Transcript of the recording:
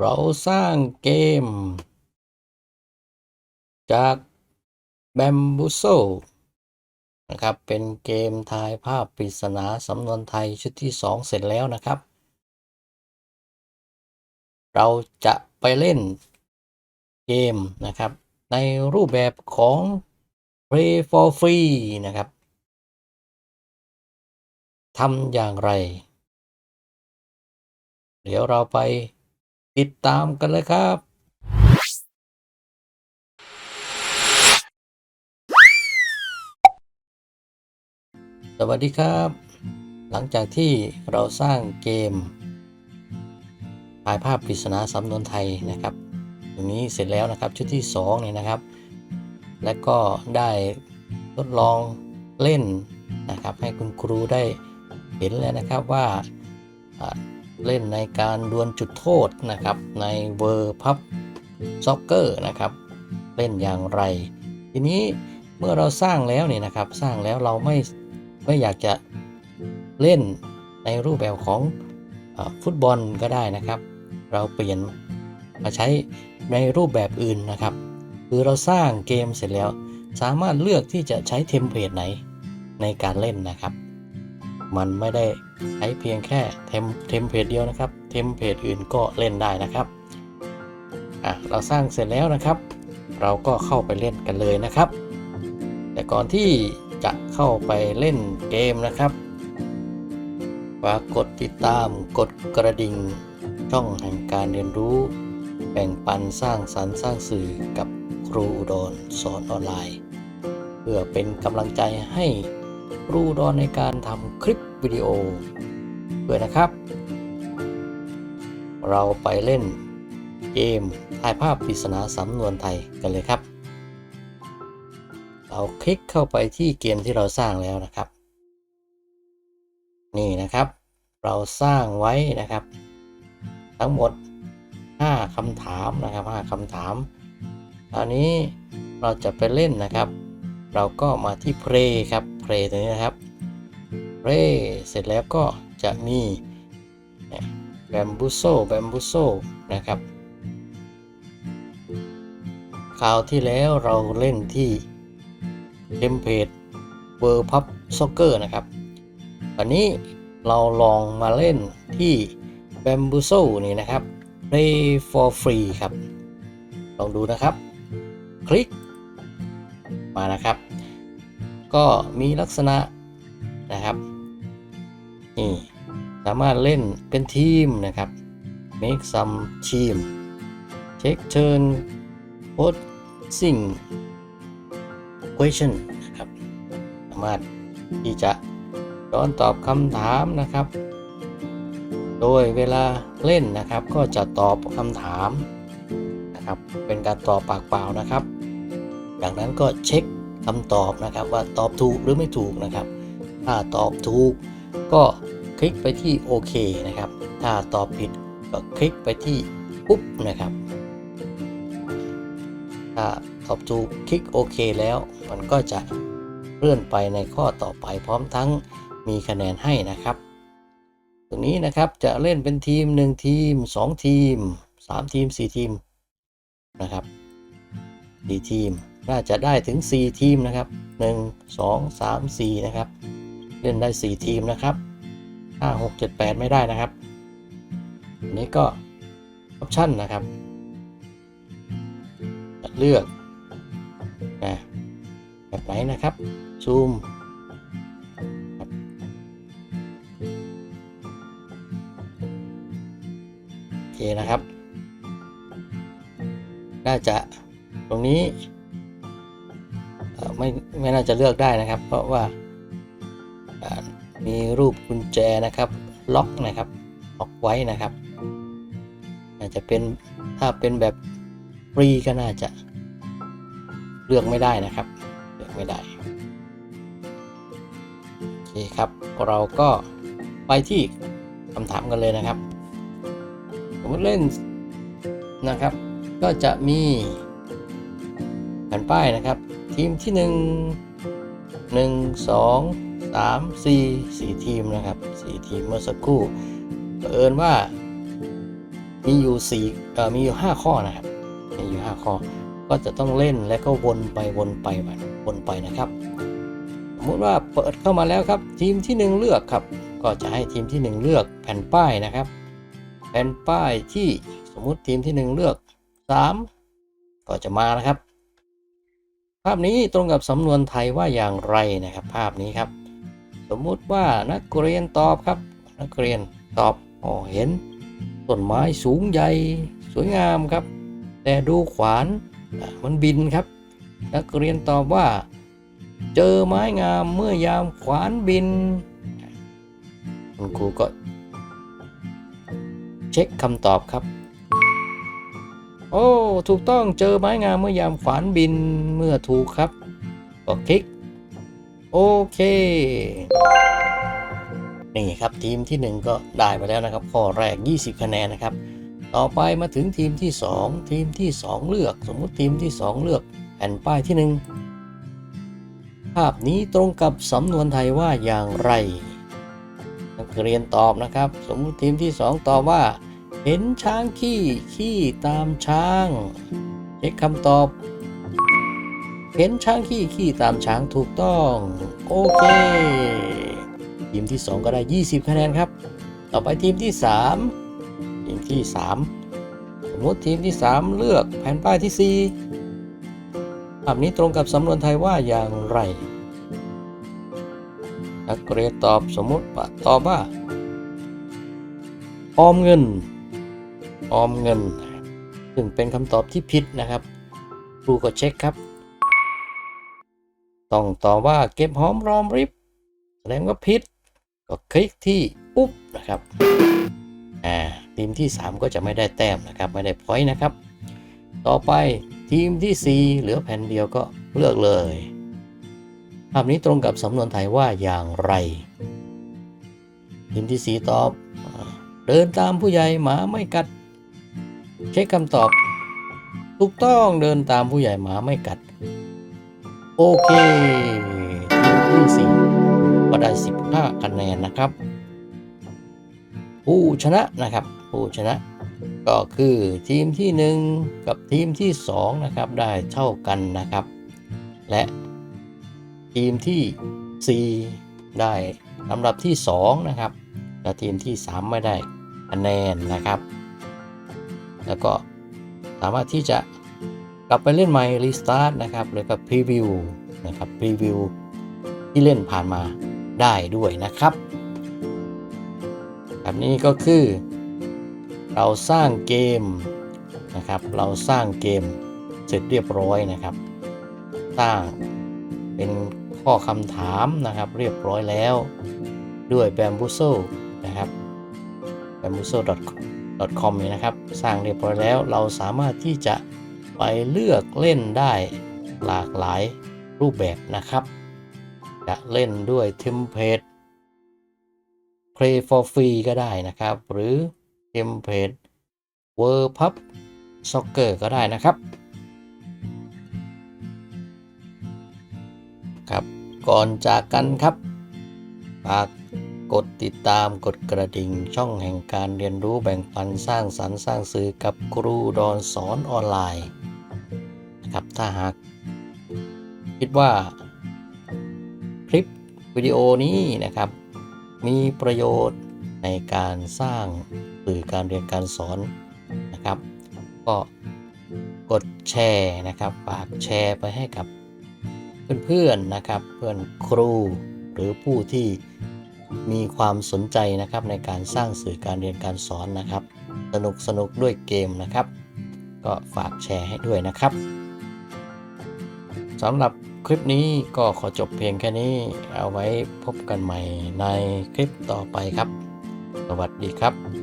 เราสร้างเกม จาก b a m b o o z l นะครับ เป็นเกมทายภาพปริศนาสำนวนไทยชุดที่ 2 เสร็จแล้วนะครับ เราจะไปเล่นเกมนะครับ ในรูปแบบของ Play for Free นะครับทำอย่างไร เดี๋ยวเราไป ติดตามกันเลยครับ สวัสดีครับ หลังจากที่เราสร้างเกมถ่ายภาพปริศนาสำนวนไทยนะครับ ตรงนี้เสร็จแล้วนะครับชุดที่2เนี่ยนะครับ และก็ได้ทดลองเล่นนะครับ ให้คุณครูได้เห็นแล้วนะครับว่า เล่นในการดวลจุดโทษนะครับ ในเวอร์พับซ็อกเกอร์นะครับ เล่นอย่างไร ทีนี้เมื่อเราสร้างแล้วเนี่ยนะครับ สร้างแล้วเราไม่ไม่อยากจะเล่นในรูปแบบของอฟุตบอลก็ได้นะครับ เราเปลี่ยนมาใช้ในรูปแบบอื่นนะครับ คือเราสร้างเกมเสร็จแล้ว สามารถเลือกที่จะใช้เทมเพลตไหนในการเล่นนะครับ มันไม่ได้ใช้เพียงแค่เทมเทมเพลตเดียวนะครับ เทมเพลตอื่นก็เล่นได้นะครับอะเราสร้างเสร็จแล้วนะครับ เราก็เข้าไปเล่นกันเลยนะครับ แต่ก่อนที่จะเข้าไปเล่นเกมนะครับฝากกดติดตามกดกระดิ่งช่องแห่งการเรียนรู้ แบ่งปันสร้างสรรค์สร้างสื่อกับครูอุดรสอนออนไลน์ เพื่อเป็นกำลังใจให้ ครูอุดรในการทำคลิปวิดีโอด้วยนะครับ เราไปเล่นเกมถ่ายภาพปริศนาสำนวนไทยกันเลยครับ เราคลิกเข้าไปที่เกมที่เราสร้างแล้วนะครับ นี่นะครับ เราสร้างไว้นะครับ ทั้งหมด 5คำถามนะครับ 5คำถามตอนนี้เราจะไปเล่นนะครับ เราก็มาที่ play ครับ play ตรงนี้นะครับ play เสร็จแล้วก็จะมีแบมบูโซแบมบูโซนะครับ คราวที่แล้วเราเล่นที่เทมเพลตเวอร์พับซ็อกเกอร์นะครับ วันนี้เราลองมาเล่นที่ b a m b o o z l นี่นะครับ Play for free ครับ ลองดูนะครับ คลิกมานะครับ ก็มีลักษณะนะครับนี่สามารถเล่นเป็นทีมนะครับ make some team check turn posing question นะครับ สามารถที่จะย้อนตอบคำถามนะครับ โดยเวลาเล่นนะครับ ก็จะตอบคำถามนะครับ เป็นการตอบปากเปล่านะครับดังนั้นก็เช็ค คำตอบนะครับว่าตอบถูกหรือไม่ถูกนะครับ ถ้าตอบถูกก็คลิกไปที่โอเคนะครับ ถ้าตอบผิดก็คลิกไปที่ปุ๊บนะครับ ถ้าตอบถูกคลิกโอเคแล้ว มันก็จะเลื่อนไปในข้อต่อไปพร้อมทั้งมีคะแนนให้นะครับ ตรงนี้นะครับจะเล่นเป็นทีม 1 ทีม 2 ทีม 3 ทีม 4 ทีมนะครับ4ทีม น่าจะได้ถึง 4 ทีมนะครับ 1 2 3 4 นะครับ เล่นได้ 4 ทีมนะครับ 5 6 7 8 ไม่ได้นะครับ อันนี้ก็ออปชั่นนะครับเลือกนะแบบไหนนะครับ ซูมโอเคนะครับ น่าจะตรงนี้ ไม่ไม่น่าจะเลือกได้นะครับ เพราะว่ามีรูปกุญแจนะครับล็อกนะครับล็อกไว้นะครับ อาจจะเป็นถ้าเป็นแบบฟรีก็น่าจะเลือกไม่ได้นะครับ เลือกไม่ได้โอเคครับ เราก็ไปที่คำถามกันเลยนะครับ ผมเล่นนะครับ ก็จะมีแผ่นป้ายนะครับ ทีมที่ 1 1 2 3 4 4 ทีมนะครับ 4 ทีมเมื่อสักครู่เผอิญว่ามีอยู่สี่เอ่อมีอยู่ห้าข้อนะครับมีอยู่ห้าข้อ ก็จะต้องเล่นและก็วนไปวนไปวนไปนะครับสมมติว่าเปิดเข้ามาแล้วครับ ทีมที่หนึ่งเลือกครับ ก็จะให้ทีมที่หนึ่งเลือกแผ่นป้ายนะครับ แผ่นป้ายที่สมมุติทีมที่หนึ่งเลือกสามก็จะมานะครับ ภาพนี้ตรงกับสำนวนไทยว่าอย่างไรนะครับ ภาพนี้ครับ สมมุติว่านักเรียนตอบครับ นักเรียนตอบอ๋อเห็นต้นไม้สูงใหญ่สวยงามครับ แต่ดูขวานมันบินครับ นักเรียนตอบว่า เจอไม้งามเมื่อยามขวานบิน คุณครูก็ เช็คคำตอบครับ โอ้ ถูกต้องเจอไม้งามเมื่อยามขวานบินเมื่อถูกครับก็คลิก โอเค นี่ครับทีมทีหนึ่1 ก็ได้ไปแล้วนะครับ ข้อแรก 20 คะแนนนะครับ ต่อไปมาถึงทีมที่ 2 ทีมที่ 2 เลือก สมมุติทีมที่ 2 เลือกแผ่นป้ายที่ 1 ภาพนี้ตรงกับสำนวนไทยว่าอย่างไรนักเรียนตอบนะครับ สมมุติทีมที่ 2 ตอบว่า เห็นช้างขี้ขี้ตามช้าง เช็คคำตอบ เห็นช้างขี้ขี้ตามช้างถูกต้อง โอเค ทีมที่ 2 ก็ได้ 20 คะแนนครับ ต่อไปทีมที่ 3 ทีมที่ 3 สมมติทีมที่ 3 เลือกแผ่นป้ายที่ 4ภาพนี้ตรงกับสำนวนไทยว่าอย่างไรนักเรียนตอบสมมติตอบว่าออมเงิน ออมเงิน ซึ่งเป็นคำตอบที่ผิดนะครับ ครูก็เช็คครับ ต้องตอบว่าเก็บหอมรอมริบ แสดงว่าผิด ก็คลิกที่ปุ๊บนะครับอ่าทีมที่ 3 ก็จะไม่ได้แต้มนะครับไม่ได้พอยต์นะครับ ต่อไปทีมที่ 4 เหลือแผ่นเดียวก็เลือกเลยภาพนี้ตรงกับสำนวนไทยว่าอย่างไร ทีมที่ 4 ตอบ เดินตามผู้ใหญ่หมาไม่กัด เช็คคำตอบ ถูกต้องเดินตามผู้ใหญ่หมาไม่กัด โอเคทีมที่สี่ก็ได้ 15 คะแนนนะครับ ผู้ชนะนะครับ ผู้ชนะก็คือทีมที่ 1 กับทีมที่ 2 นะครับได้เท่ากันนะครับ และทีมที่ 4 ได้ลำดับที่ 2 นะครับ และทีมที่ 3 ไม่ได้คะแนนนะครับ แล้วก็สามารถที่จะกลับไปเล่นใหม่รีสตาร์ทนะครับหรือกับพรีวิวนะครับพรีวิวที่เล่นผ่านมาได้ด้วยนะครับแบบนี้ก็คือ เราสร้างเกมนะครับ เราสร้างเกมเสร็จเรียบร้อยนะครับ สร้างเป็นข้อคำถามนะครับเรียบร้อยแล้วด้วย b a m b o o z l e นะครับ b a m b o z l e com ยนะครับ สร้างเรียบร้อยแล้วเราสามารถที่จะไปเลือกเล่นได้หลากหลายรูปแบบนะครับ จะเล่นด้วยเทมเพลต Play for free ก็ได้นะครับ หรือเทมเพลต World Pub Soccer ก็ได้นะครับครับก่อนจากกันครับฝาก กดติดตามกดกระดิ่งช่องแห่งการเรียนรู้แบ่งปันสร้างสรรค์สร้างสื่อกับครูดอนสอนออนไลน์นะครับถ้าหากคิดว่าคลิปวิดีโอนี้นะครับ มีประโยชน์ในการสร้างสื่อการเรียนการสอนนะครับ ก็กดแชร์นะครับฝากแชร์ไปให้กับเพื่อนๆนะครับ เพื่อนครูหรือผู้ที่ มีความสนใจนะครับในการสร้างสื่อการเรียนการสอนนะครับ สนุกสนุกด้วยเกมนะครับ ก็ฝากแชร์ให้ด้วยนะครับสำหรับคลิปนี้ก็ขอจบเพียงแค่นี้ เอาไว้พบกันใหม่ในคลิปต่อไปครับ สวัสดีครับ